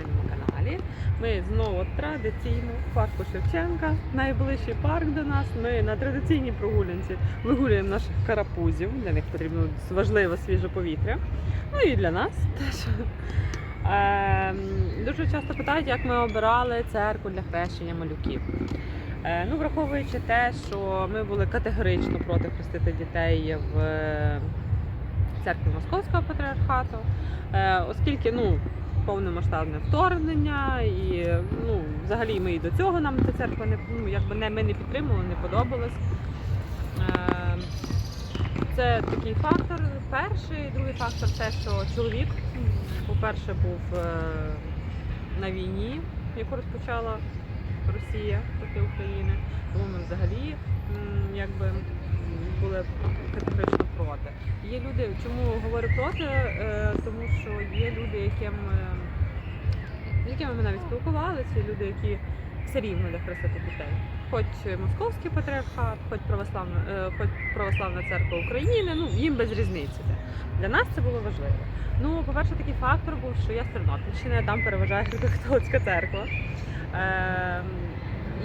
сімейному каналі. Ми знову традиційно в парку Шевченка, найближчий парк до нас. Ми на традиційній прогулянці вигулюємо наших карапузів. Для них потрібно важливе свіже повітря. Ну і для нас теж. Ем, дуже часто питають, як ми обирали церкву для хрещення малюків. Е, ну, враховуючи те, що ми були категорично проти хрестити дітей в е, церкві Московського патріархату, е, оскільки ну, повномасштабне вторгнення, і ну, взагалі ми і до цього нам ця церква не, ну, якби не, ми не підтримували, не подобалось. Е, це такий фактор. Перший, другий фактор це, що чоловік, по-перше, був е, на війні, яку розпочала Росія проти України. Тому ми взагалі якби були категорично проти. Є люди, чому говорю проти? Е, Тому що є люди, яким, е, з якими ми навіть спілкувалися, люди, які все рівно для хрестити дітей. Хоч московський патріархат, хоч православна, е, хоч православна церква України, ну їм без різниці. Для нас це було важливо. Ну, по-перше, такий фактор був, що я з Тернопільщини, там переважає греко-католицька церква.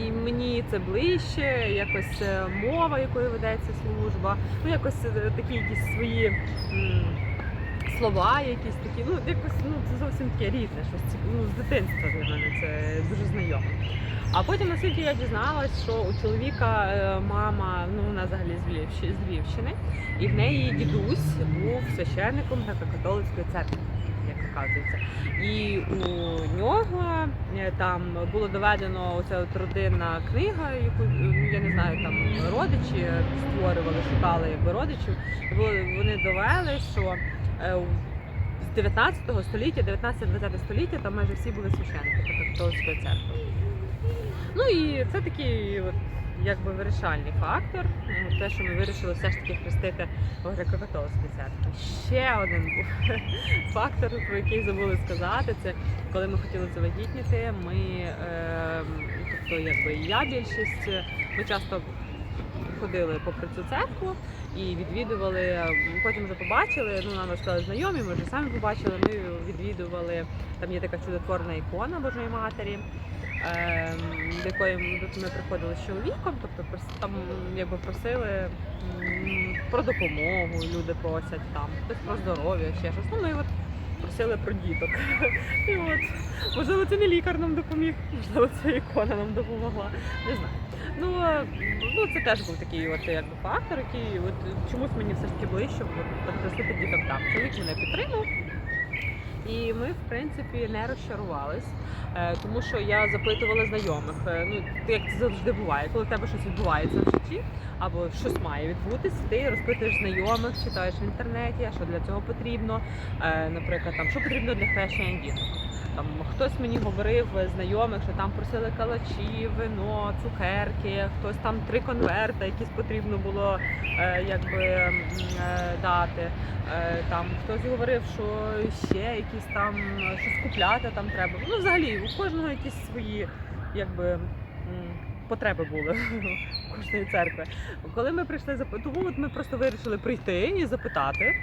І мені це ближче, якось е, мова, якою ведеться служба, ну якось е, такі якісь свої м, слова, якісь такі, ну якось ну це зовсім таке рідне, щось. Ну, з дитинства для мене це дуже знайоме. А потім, наскільки я дізналась, що у чоловіка е, мама, ну вона взагалі з Львівщини, з Львівщини, і в неї дідусь був священником греко-католицької церкви, як оказується. І у нього е, там було доведено оця от родинна книга, яку ну, я не знаю, там родичі створювали, шукали якби родичів. Вони довели, що е, з 19 століття, 19-20 століття там майже всі були священники католицької церкви. Ну і це такий от, якби вирішальний фактор. ну, Те, що ми вирішили все ж таки хрестити в греко-католицькій церкві. Ще один був фактор, про який забули сказати, це коли ми хотіли завагітніти, ми, е, тобто якби я більшість, ми часто ходили попри цю церкву і відвідували. Потім вже побачили. Ну нам розказали знайомі. Ми вже самі побачили. Ми відвідували. Там є така чудотворна ікона Божої Матері. Ем, До якої ми приходили з чоловіком, тобто там якби просили про допомогу, люди просять там, хтось про здоров'я, ще щось. Ну ми от просили про діток. І от можливо, це не лікар нам допоміг, можливо, це ікона нам допомогла. Не знаю. Ну, е, ну це теж був такий от якби фактор, який от чомусь мені все ж таки ближче от, просити діток там. Чоловік мене підтримав. І ми, в принципі, не розчарувались, е, тому що я запитувала знайомих. е, Ну, як це завжди буває, коли в тебе щось відбувається в житті, або щось має відбутись, ти розпитуєш знайомих, читаєш в інтернеті, а що для цього потрібно. Е, Наприклад, там що потрібно для хрещення діток. Там хтось мені говорив е, знайомих, що там просили калачі, вино, цукерки, хтось там три конверти, якісь потрібно було е, якби е, дати. Е, Там хтось говорив, що ще якісь там щось купляти там треба. Ну, взагалі, у кожного якісь свої якби. Потреби були у кожної церкви. Коли ми прийшли тому, от ми просто вирішили прийти і запитати,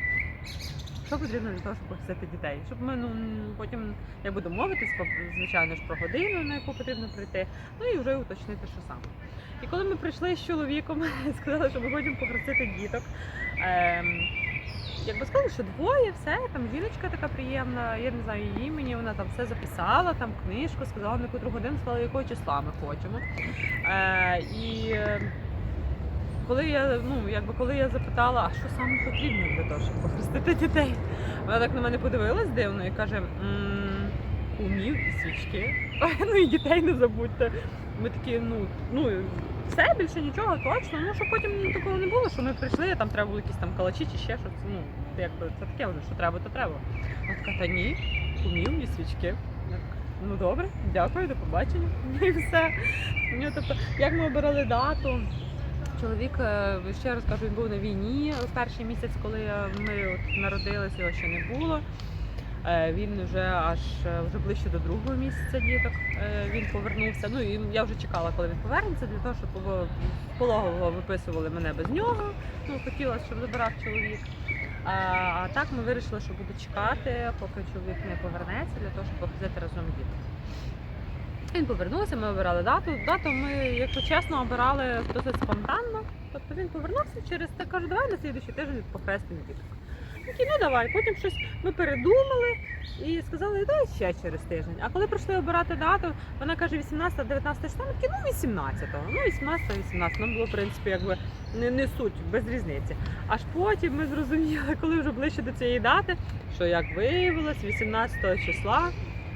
що потрібно для того, щоб похистити дітей. Щоб ми ну потім я буду мовитись, звичайно ж, про годину, на яку потрібно прийти, ну і вже уточнити, що саме. І коли ми прийшли з чоловіком, сказали, що ми хочемо похрестити діток. Ем, Якби сказали, що двоє, все, там жіночка така приємна, я не знаю її імені, вона там все записала, там книжку, сказала на котру годину, сказала, якого числа ми хочемо. Е, і коли я, ну, якби коли я запитала, а що саме потрібно для того, щоб похрестити дітей, вона так на мене подивилась дивно і каже: «М, кумів і свічки. ну і дітей не забудьте. Ми такі, ну, ну все, більше нічого, точно. Ну, щоб потім такого не було, що ми прийшли, там треба було якісь там калачі чи ще щось. Ну, якби це таке що треба, то треба. Вона така, та ні, кумів і свічки. Ну добре, дякую, до побачення. І все. Ну, тобто, як ми обирали дату, чоловік, е, ще раз кажу, він був на війні в перший місяць, коли ми от народилися, його ще не було. Е, Він вже аж е, вже ближче до другого місяця діток. е, Він повернувся. Ну і я вже чекала, коли він повернеться, для того, щоб в- пологово виписували мене без нього. Ну хотіла, щоб забирав чоловік. А, а так ми вирішили, що буду чекати, поки чоловік не повернеться, для того, щоб. Він повернувся, ми обирали дату. Дату ми, якщо чесно, обирали досить спонтанно. Тобто він повернувся через те, каже, давай на слідуючий тиждень похрестимо діток. Такі, ну давай. Потім щось ми передумали і сказали, давай ще через тиждень. А коли прийшли обирати дату, вона каже 18 19 числа, ми такі, ну 18-го. Ну 18 18 Нам було, в принципі, якби не, не суть, без різниці. Аж потім ми зрозуміли, коли вже ближче до цієї дати, що як виявилось, 18 числа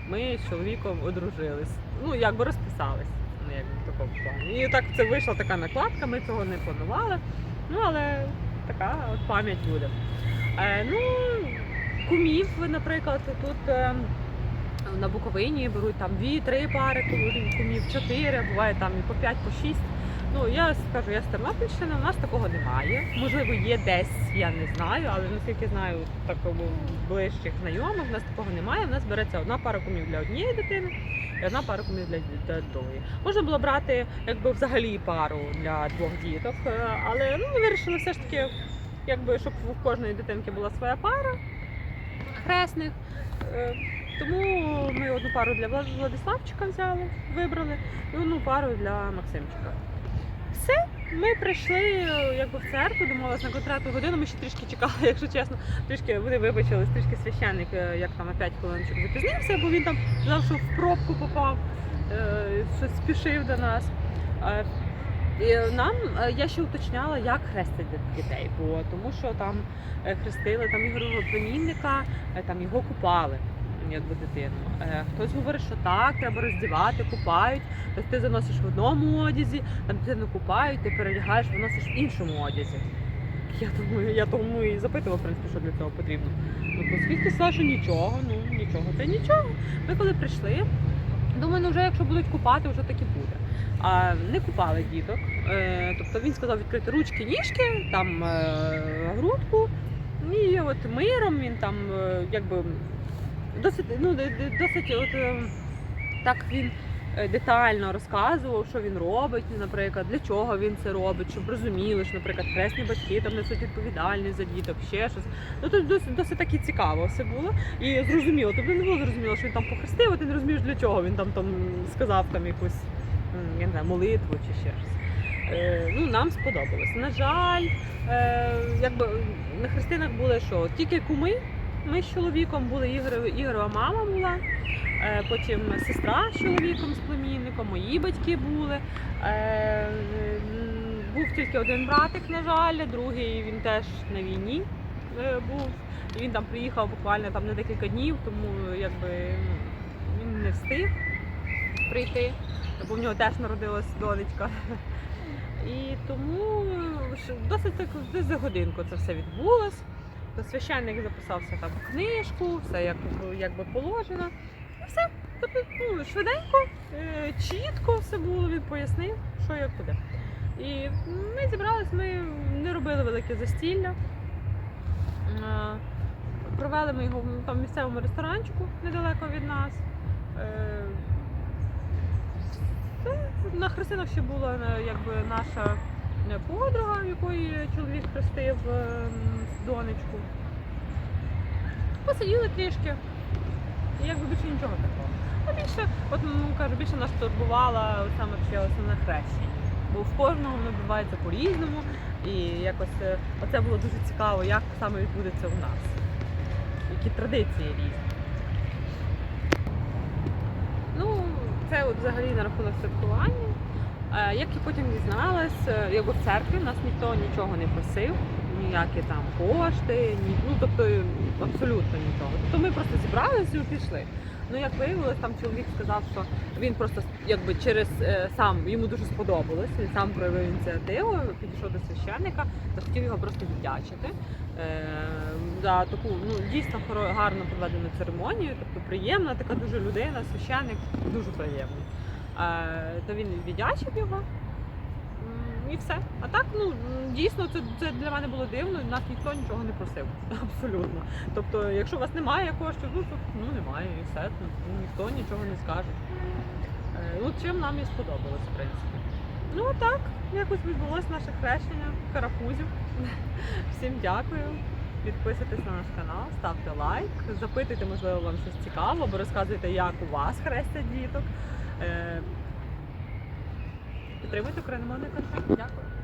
ми з чоловіком одружились. Ну, якби розписались. Ну, якби в такому плані. І так це вийшла така накладка, ми цього не планували. Ну, але така от пам'ять буде. Е, ну, кумів, наприклад, тут е, на Буковині беруть там дві-три пари кумів, чотири, буває там і по п'ять, по шість. Ну, я скажу, я з Тернопільщини, у нас такого немає. Можливо, є десь, я не знаю, але наскільки знаю, такому ближчих знайомих, у нас такого немає. У нас береться одна пара кумів для однієї дитини одна пара кумів для, для. Можна було брати якби взагалі пару для двох діток, е, але ну, ми вирішили все ж таки, якби, щоб у кожної дитинки була своя пара хресних. Е, Тому ми одну пару для Владиславчика взяли, вибрали, і одну пару для Максимчика. Все, ми прийшли якби в церкву, домовилися на контракту годину. Ми ще трішки чекали, якщо чесно. Трішки вони вибачились, трішки священник, е, як там на 5 хвилиночок запізнився, бо він там сказав, що в пробку попав, е, щось спішив до нас. Е, І нам я ще уточняла, як хрестити дітей, бо тому що там хрестили там Ігорового племінника, там його купали. Якби дитину. Е, Хтось говорить, що так, треба роздівати, купають. Тобто ти заносиш в одному одязі, там дитину купають, ти передягаєш, виносиш в іншому одязі. Я думаю, я тому і запитувала, в принципі, що для цього потрібно. Ну, оскільки сказала, що нічого, ну нічого, це нічого. Ми коли прийшли, думаю, ну вже якщо будуть купати, вже так і буде. А не купали діток. Е, тобто він сказав відкрити ручки, ніжки, там е, грудку. І от миром він там якби досить, ну, досить от, е, так він е, детально розказував, що він робить, наприклад, для чого він це робить, щоб розуміли, що, наприклад, хресні батьки там несуть відповідальність за діток, ще щось. Ну тут досить, досить таки цікаво все було і зрозуміло. Тобто не було зрозуміло, що він там похрестив, а ти не розумієш для чого він там там сказав там якусь я не знаю, молитву чи ще щось. Е, ну, нам сподобалось. На жаль, е, якби на хрестинах були що? Тільки куми. Ми з чоловіком були Ігорова, Ігорова мама була, е, потім сестра з чоловіком, з племінником, мої батьки були. Е, був тільки один братик, на жаль, другий він теж на війні е, був. Він там приїхав буквально там на декілька днів, тому якби ну, він не встиг прийти, бо в нього теж народилась донечка. І тому досить так за годинку це все відбулось. То священник записався там в книжку, все як, як би положено. І все. Тобто ну, швиденько, е, чітко все було, він пояснив, що як куди. І ми зібрались, ми не робили велике застілля. Е, Провели ми його в місцевому ресторанчику недалеко від нас. Е. На хрестинах ще була якби наша подруга, якої чоловік хрестив е, донечку. Посиділи трішки. І якби більше нічого такого. А більше, от ну, кажу, більше нас турбувала саме ще основне хрещення. Бо в кожного воно відбувається по-різному. І якось е, оце було дуже цікаво, як саме відбудеться у нас. Які традиції різні. Ну, це от взагалі на рахунок святкування. Е, Як я потім дізналась, е, якби в церкві нас ніхто нічого не просив, ніякі там кошти, ні, ну тобто е, абсолютно нічого. Тобто ми просто зібралися і пішли. Ну як виявилось, там чоловік сказав, що він просто якби через е, сам йому дуже сподобалось, він сам проявив ініціативу, підійшов до священника, захотів його просто віддячити е, за таку ну дійсно гарно проведену церемонію, тобто приємна така дуже людина, священник, дуже приємний. Е, то він віддячив його. І все. А так, ну дійсно, це, це для мене було дивно. Нас ніхто нічого не просив. Абсолютно. Тобто, якщо у вас немає коштів, ну то ну немає, і все. Ну, ніхто нічого не скаже. Е, Ну, чим нам і сподобалось, в принципі. Ну а так, якось відбулось наше хрещення карапузів. Всім дякую. підписуйтесь на наш канал, ставте лайк, запитуйте, можливо, вам щось цікаво, або розказуйте, як у вас хрестять діток. Е, Підтримуйте україномовний контент. Дякую.